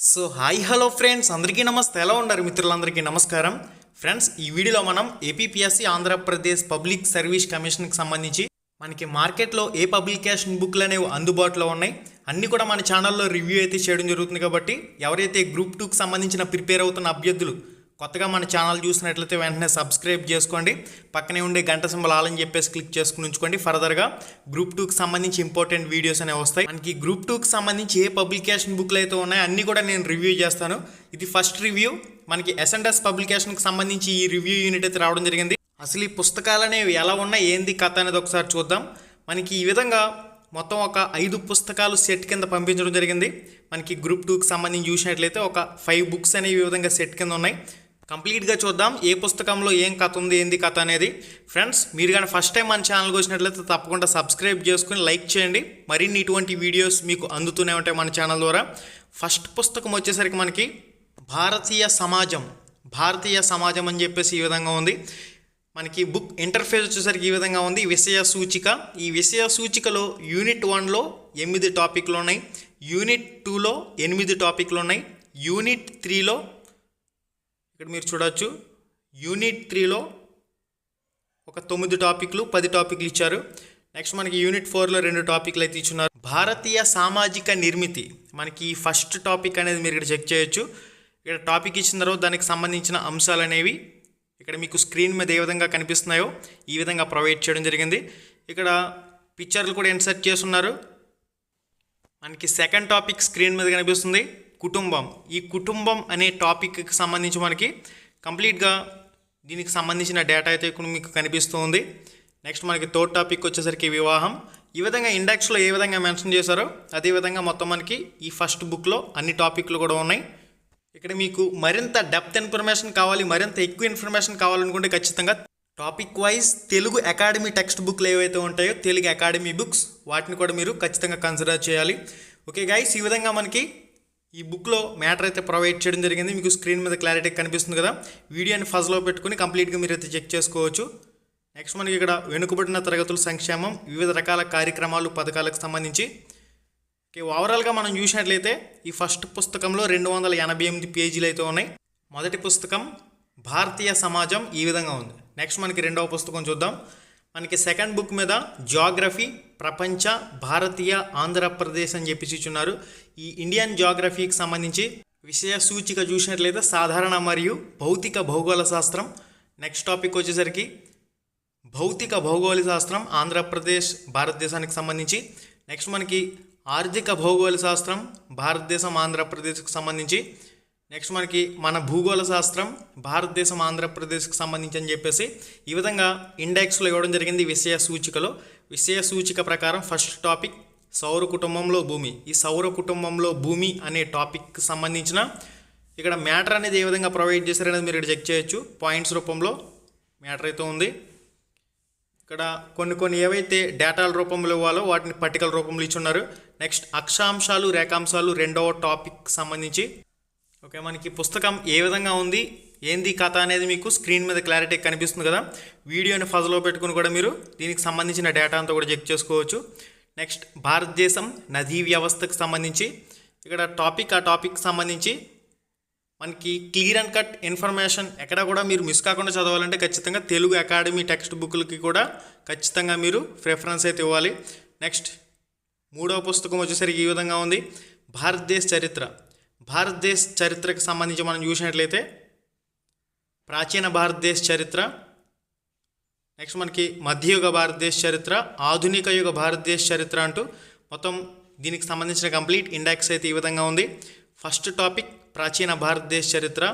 So hi hello friends. అందరికీ నమస్తే. ఎలా ఉన్నారు మిత్రులందరికీ? నమస్కారం. ఫ్రెండ్స్ ఈ వీడియోలో మనం ఏపీపీఎస్సీ ఆంధ్రప్రదేశ్ పబ్లిక్ సర్వీస్ కమిషన్కి సంబంధించి మనకి మార్కెట్లో ఏ పబ్లికేషన్ బుక్లు అనేవి అందుబాటులో ఉన్నాయి అన్నీ కూడా మన ఛానల్లో రివ్యూ అయితే చేయడం జరుగుతుంది కాబట్టి ఎవరైతే గ్రూప్ టూకి సంబంధించిన ప్రిపేర్ అవుతున్న అభ్యర్థులు కొత్తగా మన ఛానల్ చూసినట్లయితే వెంటనే సబ్స్క్రైబ్ చేసుకోండి. పక్కనే ఉండే గంట సింబల్ ఆలని చెప్పేసి క్లిక్ చేసుకుని ఉంచుకోండి. ఫర్దర్గా గ్రూప్ టూకి సంబంధించి ఇంపార్టెంట్ వీడియోస్ అనేవి వస్తాయి. మనకి గ్రూప్ టూకి సంబంధించి ఏ పబ్లికేషన్ బుక్లు అయితే ఉన్నాయో అన్నీ కూడా నేను రివ్యూ చేస్తాను. ఇది ఫస్ట్ రివ్యూ మనకి ఎస్ఎండ్ఎస్ పబ్లికేషన్కి సంబంధించి ఈ రివ్యూ యూనిట్ అయితే రావడం జరిగింది. అసలు ఈ పుస్తకాలు అనేవి ఎలా ఉన్నాయి? ఏంది కథ అనేది ఒకసారి చూద్దాం. మనకి ఈ విధంగా మొత్తం ఒక ఐదు పుస్తకాలు సెట్ కింద పంపించడం జరిగింది. మనకి గ్రూప్ టూకి సంబంధించి చూసినట్లయితే ఒక ఫైవ్ బుక్స్ అనేవి ఈ విధంగా సెట్ కింద ఉన్నాయి. కంప్లీట్గా చూద్దాం. ఏ పుస్తకంలో ఏం కథ ఉంది ఏంది కథ అనేది. ఫ్రెండ్స్ మీరు కానీ ఫస్ట్ టైం మన ఛానల్కి వచ్చినట్లయితే తప్పకుండా సబ్స్క్రైబ్ చేసుకుని లైక్ చేయండి. మరిన్ని ఇటువంటి వీడియోస్ మీకు అందుతూనే ఉంటాయి మన ఛానల్ ద్వారా. ఫస్ట్ పుస్తకం వచ్చేసరికి మనకి భారతీయ సమాజం. భారతీయ సమాజం అని చెప్పేసి ఈ విధంగా ఉంది. మనకి బుక్ ఇంటర్ఫేస్ వచ్చేసరికి ఈ విధంగా ఉంది. విషయ సూచిక. ఈ విషయ సూచికలో యూనిట్ వన్లో ఎనిమిది టాపిక్లు ఉన్నాయి. యూనిట్ టూలో ఎనిమిది టాపిక్లు ఉన్నాయి. యూనిట్ త్రీలో ఇక్కడ మీరు చూడవచ్చు యూనిట్ త్రీలో ఒక తొమ్మిది టాపిక్లు పది టాపిక్లు ఇచ్చారు. నెక్స్ట్ మనకి యూనిట్ ఫోర్లో రెండు టాపిక్లు అయితే ఇచ్చున్నారు. భారతీయ సామాజిక నిర్మితి. మనకి ఈ ఫస్ట్ టాపిక్ అనేది మీరు ఇక్కడ చెక్ చేయొచ్చు. ఇక్కడ టాపిక్ ఇచ్చిన తర్వాత దానికి సంబంధించిన అంశాలు అనేవి ఇక్కడ మీకు స్క్రీన్ మీద ఏ విధంగా కనిపిస్తున్నాయో ఈ విధంగా ప్రొవైడ్ చేయడం జరిగింది. ఇక్కడ పిక్చర్లు కూడా ఇన్సర్ట్ చేస్తున్నారు. మనకి సెకండ్ టాపిక్ స్క్రీన్ మీద కనిపిస్తుంది. కుటుంబం. ఈ కుటుంబం అనే టాపిక్కి సంబంధించి మనకి కంప్లీట్గా దీనికి సంబంధించిన డేటా అయితే ఇక్కడ మీకు కనిపిస్తుంది. నెక్స్ట్ మనకి థర్డ్ టాపిక్ వచ్చేసరికి వివాహం. ఈ విధంగా ఇండెక్స్లో ఏ విధంగా మెన్షన్ చేశారో అదే విధంగా మొత్తం మనకి ఈ ఫస్ట్ బుక్లో అన్ని టాపిక్లు కూడా ఉన్నాయి. ఇక్కడ మీకు మరింత డెప్త్ ఇన్ఫర్మేషన్ కావాలి మరింత ఎక్కువ ఇన్ఫర్మేషన్ కావాలనుకుంటే ఖచ్చితంగా topic wise Telugu academy text బుక్లు ఏవైతే ఉంటాయో తెలుగు అకాడమీ బుక్స్ వాటిని కూడా మీరు ఖచ్చితంగా కన్సిడర్ చేయాలి. ఓకే గైస్ ఈ విధంగా మనకి ఈ బుక్లో మ్యాటర్ అయితే ప్రొవైడ్ చేయడం జరిగింది. మీకు స్క్రీన్ మీద క్లారిటీ కనిపిస్తుంది కదా? వీడియోని ఫజ్లో పెట్టుకుని కంప్లీట్గా మీరు అయితే చెక్ చేసుకోవచ్చు. నెక్స్ట్ మనకి ఇక్కడ వెనుకబడిన తరగతుల సంక్షేమం వివిధ రకాల కార్యక్రమాలు పథకాలకు సంబంధించి. ఓకే ఓవరాల్గా మనం చూసినట్లయితే ఈ ఫస్ట్ పుస్తకంలో రెండు వందల ఎనభై ఎనిమిది పేజీలు అయితే ఉన్నాయి. మొదటి పుస్తకం భారతీయ సమాజం ఈ విధంగా ఉంది. నెక్స్ట్ మనకి రెండవ పుస్తకం చూద్దాం. మనకి సెకండ్ బుక్ మీద జాగ్రఫీ ప్రపంచ భారతీయ ఆంధ్రప్రదేశ్ అని చెప్పేసి ఇచ్చున్నారు. ఈ ఇండియన్ జాగ్రఫీకి సంబంధించి విషయ సూచిక చూసినట్లయితే సాధారణ మరియు భౌతిక భౌగోళ శాస్త్రం. నెక్స్ట్ టాపిక్ వచ్చేసరికి భౌతిక భౌగోళ శాస్త్రం ఆంధ్రప్రదేశ్ భారతదేశానికి సంబంధించి. నెక్స్ట్ మనకి ఆర్థిక భౌగోళ శాస్త్రం భారతదేశం ఆంధ్రప్రదేశ్కి సంబంధించి. నెక్స్ట్ మనకి మన భూగోళ శాస్త్రం భారతదేశం ఆంధ్రప్రదేశ్కి సంబంధించి అని చెప్పేసి ఈ విధంగా ఇండెక్స్లో ఇవ్వడం జరిగింది విషయ సూచికలో. విషయ సూచిక ప్రకారం ఫస్ట్ టాపిక్ సౌర కుటుంబంలో భూమి. ఈ సౌర కుటుంబంలో భూమి అనే టాపిక్కి సంబంధించిన ఇక్కడ మ్యాటర్ అనేది ఏ విధంగా ప్రొవైడ్ చేశారనేది మీరు ఇక్కడ చెక్ చేయొచ్చు. పాయింట్స్ రూపంలో మ్యాటర్ అయితే ఉంది. ఇక్కడ కొన్ని కొన్ని ఏవైతే డేటాల రూపంలో ఇవ్వాలో వాటిని పట్టికల రూపంలో ఇచ్చున్నారు నెక్స్ట్ అక్షాంశాలు రేఖాంశాలు రెండవ టాపిక్ సంబంధించి ఓకే మనకి పుస్తకం ఏ విధంగా ఉంది ఏంది కథ అనేది మీకు స్క్రీన్ మీద క్లారిటీ కనిపిస్తుంది కదా? వీడియోని ఫజలో పెట్టుకుని కూడా మీరు దీనికి సంబంధించిన డేటా అంతా కూడా చెక్ చేసుకోవచ్చు. నెక్స్ట్ భారతదేశం నదీ వ్యవస్థకు సంబంధించి ఇక్కడ టాపిక్ ఆ టాపిక్ సంబంధించి మనకి క్లియర్ అండ్ కట్ ఇన్ఫర్మేషన్ ఎక్కడ కూడా మీరు మిస్ కాకుండా చదవాలంటే ఖచ్చితంగా తెలుగు అకాడమీ టెక్స్ట్ బుక్లకి కూడా ఖచ్చితంగా మీరు ప్రిఫరెన్స్ అయితే ఇవ్వాలి. నెక్స్ట్ మూడవ పుస్తకం వచ్చేసరికి ఈ విధంగా ఉంది. భారతదేశ చరిత్ర. భారతదేశ చరిత్రకు సంబంధించి మనం చూసినట్లయితే ప్రాచీన భారతదేశ చరిత్ర నెక్స్ట్ మనకి మధ్యయుగ భారతదేశ చరిత్ర ఆధునిక యుగ భారతదేశ చరిత్ర అంటూ మొత్తం దీనికి సంబంధించిన కంప్లీట్ ఇండెక్స్ అయితే ఈ విధంగా ఉంది. ఫస్ట్ టాపిక్ ప్రాచీన భారతదేశ చరిత్ర.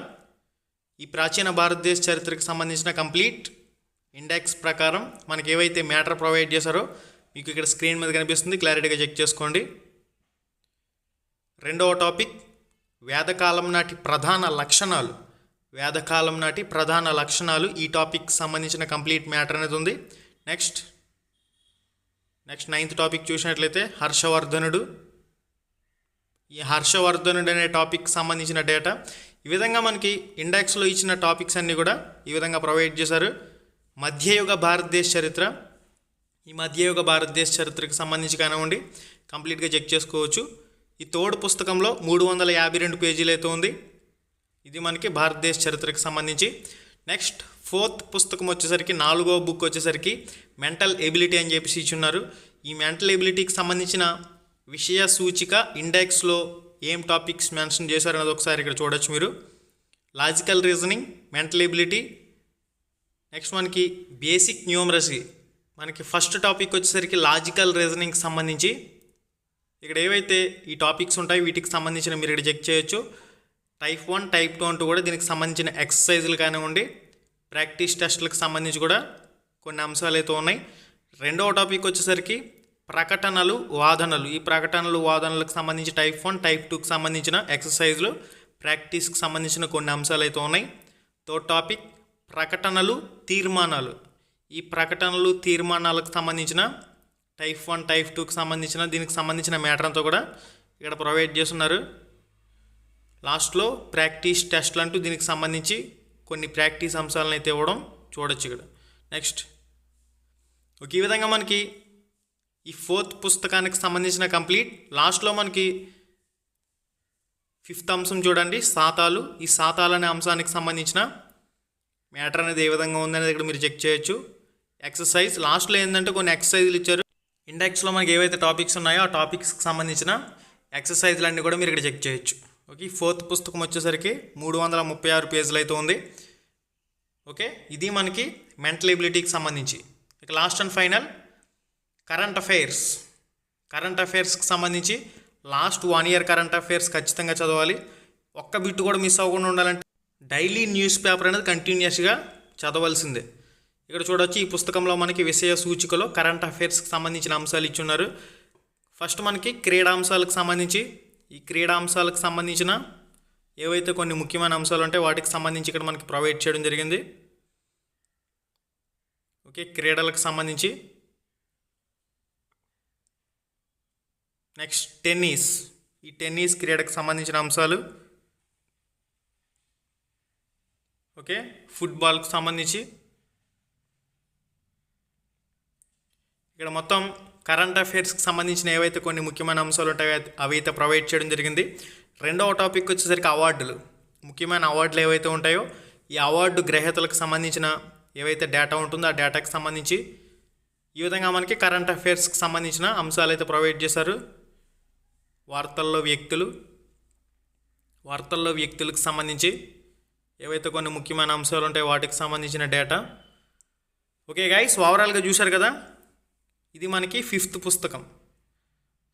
ఈ ప్రాచీన భారతదేశ చరిత్రకు సంబంధించిన కంప్లీట్ ఇండెక్స్ ప్రకారం మనకి ఏవైతే మ్యాటర్ ప్రొవైడ్ చేశారో మీకు ఇక్కడ స్క్రీన్ మీద కనిపిస్తుంది క్లారిటీగా చెక్ చేసుకోండి. రెండవ టాపిక్ వేదకాలం నాటి ప్రధాన లక్షణాలు. వేదకాలం నాటి ప్రధాన లక్షణాలు ఈ టాపిక్ సంబంధించిన కంప్లీట్ మ్యాటర్ అనేది ఉంది. నెక్స్ట్. నెక్స్ట్ నైన్త్ టాపిక్ చూసినట్లయితే హర్షవర్ధనుడు. ఈ హర్షవర్ధనుడు అనే టాపిక్ సంబంధించిన డేటా. ఈ విధంగా మనకి ఇండెక్స్లో ఇచ్చిన టాపిక్స్ అన్నీ కూడా ఈ విధంగా ప్రొవైడ్ చేశారు. మధ్యయుగ భారతదేశ చరిత్ర. ఈ మధ్యయుగ భారతదేశ చరిత్రకు సంబంధించి కానివ్వండి కంప్లీట్గా చెక్ చేసుకోవచ్చు. ఈ తోడు పుస్తకంలో మూడు వందల యాభై రెండు పేజీలు అయితే ఉంది. ఇది మనకి భారతదేశ చరిత్రకు సంబంధించి. నెక్స్ట్ ఫోర్త్ పుస్తకం వచ్చేసరికి నాలుగో బుక్ వచ్చేసరికి మెంటల్ ఎబిలిటీ అని చెప్పేసి ఇచ్చున్నారు ఈ మెంటల్ ఎబిలిటీకి సంబంధించిన విషయ సూచిక ఇండెక్స్లో ఏం టాపిక్స్ మెన్షన్ చేశారనేది ఒకసారి ఇక్కడ చూడొచ్చు మీరు. Logical reasoning mental ability. Next మనకి బేసిక్ న్యూమరసీ. మనకి ఫస్ట్ టాపిక్ వచ్చేసరికి లాజికల్ రీజనింగ్కి సంబంధించి. ఇక్కడ ఏవైతే ఈ టాపిక్స్ ఉంటాయి వీటికి సంబంధించిన మీరు ఇక్కడ చెక్ చేయొచ్చు. టైప్ వన్ టైప్ టూ అంటూ కూడా దీనికి సంబంధించిన ఎక్సర్సైజులు కానివ్వండి ప్రాక్టీస్ టెస్టులకు సంబంధించి కూడా కొన్ని అంశాలు అయితే ఉన్నాయి. రెండవ టాపిక్ వచ్చేసరికి ప్రకటనలు వాదనలు. ఈ ప్రకటనలు వాదనలకు సంబంధించి టైప్ వన్ టైప్ టూకి సంబంధించిన ఎక్సర్సైజులు ప్రాక్టీస్కి సంబంధించిన కొన్ని అంశాలు అయితే ఉన్నాయి. థర్డ్ టాపిక్ ప్రకటనలు తీర్మానాలు. ఈ ప్రకటనలు తీర్మానాలకు సంబంధించిన టైప్ వన్ టైప్ టూకి సంబంధించిన దీనికి సంబంధించిన మ్యాటర్ అంతా కూడా ఇక్కడ ప్రొవైడ్ చేస్తున్నారు. లాస్ట్లో ప్రాక్టీస్ టెస్ట్లు అంటూ దీనికి సంబంధించి కొన్ని ప్రాక్టీస్ అంశాలను అయితే ఇవ్వడం చూడొచ్చు ఇక్కడ. నెక్స్ట్ ఒక ఈ విధంగా మనకి ఈ ఫోర్త్ పుస్తకానికి సంబంధించిన కంప్లీట్. లాస్ట్లో మనకి ఫిఫ్త్ అంశం చూడండి సాతాలు. ఈ సాతాలు అనే అంశానికి సంబంధించిన మ్యాటర్ అనేది ఏ విధంగా ఉందనేది ఇక్కడ మీరు చెక్ చేయొచ్చు. ఎక్సర్సైజ్ లాస్ట్లో ఏంటంటే కొన్ని ఎక్సర్సైజ్లు ఇచ్చారు. ఇండెక్స్లో మనకి ఏవైతే టాపిక్స్ ఉన్నాయో ఆ టాపిక్స్కి సంబంధించిన ఎక్సర్సైజ్లు అన్నీ కూడా మీరు ఇక్కడ చెక్ చేయొచ్చు. ఓకే ఫోర్త్ పుస్తకం వచ్చేసరికి మూడు వందల ముప్పై ఆరు పేజీలు అయితే ఉంది. ఓకే ఇది మనకి మెంటల్ ఎబిలిటీకి సంబంధించి. ఇక last and final current affairs. Current అఫైర్స్కి సంబంధించి last one year current affairs ఖచ్చితంగా చదవాలి. ఒక్క బిట్టు కూడా మిస్ అవ్వకుండా ఉండాలంటే డైలీ న్యూస్ పేపర్ అనేది కంటిన్యూస్గా చదవాల్సిందే. ఇక్కడ చూడొచ్చు ఈ పుస్తకంలో మనకి విషయ సూచికలో కరెంట్ అఫైర్స్కి సంబంధించిన అంశాలు ఇచ్చున్నారు ఫస్ట్ మనకి క్రీడాంశాలకు సంబంధించి ఈ క్రీడాంశాలకు సంబంధించిన ఏవైతే కొన్ని ముఖ్యమైన అంశాలు ఉంటాయి వాటికి సంబంధించి ఇక్కడ మనకి ప్రొవైడ్ చేయడం జరిగింది. ఓకే క్రీడలకు సంబంధించి. నెక్స్ట్ టెన్నిస్ ఈ టెన్నిస్ క్రీడకు సంబంధించిన అంశాలు. ఓకే ఫుట్బాల్కి సంబంధించి. ఇక్కడ మొత్తం కరెంట్ అఫైర్స్కి సంబంధించిన ఏవైతే కొన్ని ముఖ్యమైన అంశాలు ఉంటాయో అవి అయితే ప్రొవైడ్ చేయడం జరిగింది. రెండవ టాపిక్ వచ్చేసరికి అవార్డులు. ముఖ్యమైన అవార్డులు ఏవైతే ఉంటాయో ఈ అవార్డు గ్రహీతలకు సంబంధించిన ఏవైతే డేటా ఉంటుందో ఆ డేటాకి సంబంధించి ఈ విధంగా మనకి కరెంట్ అఫైర్స్కి సంబంధించిన అంశాలు అయితే ప్రొవైడ్ చేశారు. వార్తల్లో వ్యక్తులు వార్తల్లో వ్యక్తులకు సంబంధించి ఏవైతే కొన్ని ముఖ్యమైన అంశాలు ఉంటాయో వాటికి సంబంధించిన డేటా ఓకే గైస్ ఓవరాల్గా చూశారు కదా? ఇది మనకి ఫిఫ్త్ పుస్తకం.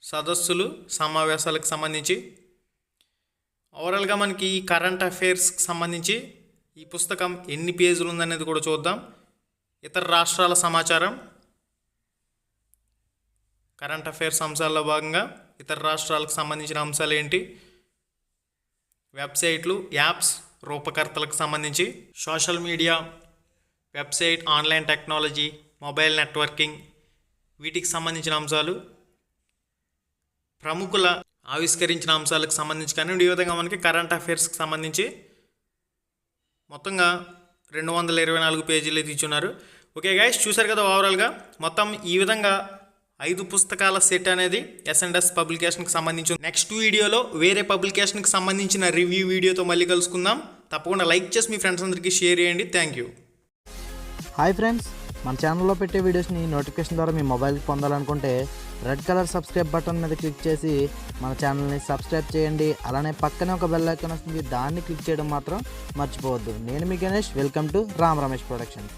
సదస్సులు సమావేశాలకు సంబంధించి. ఓవరాల్గా మనకి ఈ కరెంట్ అఫైర్స్కి సంబంధించి ఈ పుస్తకం ఎన్ని పేజీలు ఉందనేది కూడా చూద్దాం. ఇతర రాష్ట్రాల సమాచారం. కరెంట్ అఫైర్స్ అంశాల్లో భాగంగా ఇతర రాష్ట్రాలకు సంబంధించిన అంశాలు ఏంటి? వెబ్సైట్లు యాప్స్ రూపకర్తలకు సంబంధించి. Social media website online technology mobile networking వీటికి సంబంధించిన అంశాలు ప్రముఖుల ఆవిష్కరించిన అంశాలకు సంబంధించి కానీ ఈ విధంగా మనకి కరెంట్ అఫైర్స్కి సంబంధించి మొత్తంగా రెండు వందల ఇరవై నాలుగు పేజీలు అయితే ఇచ్చున్నారు. ఓకే గైస్ చూశారు కదా ఓవరాల్గా మొత్తం ఈ విధంగా ఐదు పుస్తకాల సెట్ అనేది ఎస్ఎండ్ఎస్ పబ్లికేషన్కి సంబంధించి నెక్స్ట్ వీడియోలో వేరే పబ్లికేషన్కి సంబంధించిన రివ్యూ వీడియోతో మళ్ళీ కలుసుకుందాం. తప్పకుండా లైక్ చేసి మీ ఫ్రెండ్స్ అందరికీ షేర్ చేయండి. థ్యాంక్ యూ హాయ్ ఫ్రెండ్స్ మన ఛానల్లో పెట్టే వీడియోస్ని నోటిఫికేషన్ ద్వారా మీ మొబైల్కి పొందాలనుకుంటే రెడ్ కలర్ సబ్స్క్రైబ్ బటన్ మీద క్లిక్ చేసి మన ఛానల్ని సబ్స్క్రైబ్ చేయండి. అలానే పక్కనే ఒక బెల్ ఐకాన్ వస్తుంది. దాన్ని క్లిక్ చేయడం మాత్రం మర్చిపోవద్దు. నేను మీ Ganesh. Welcome to Ram Ramesh productions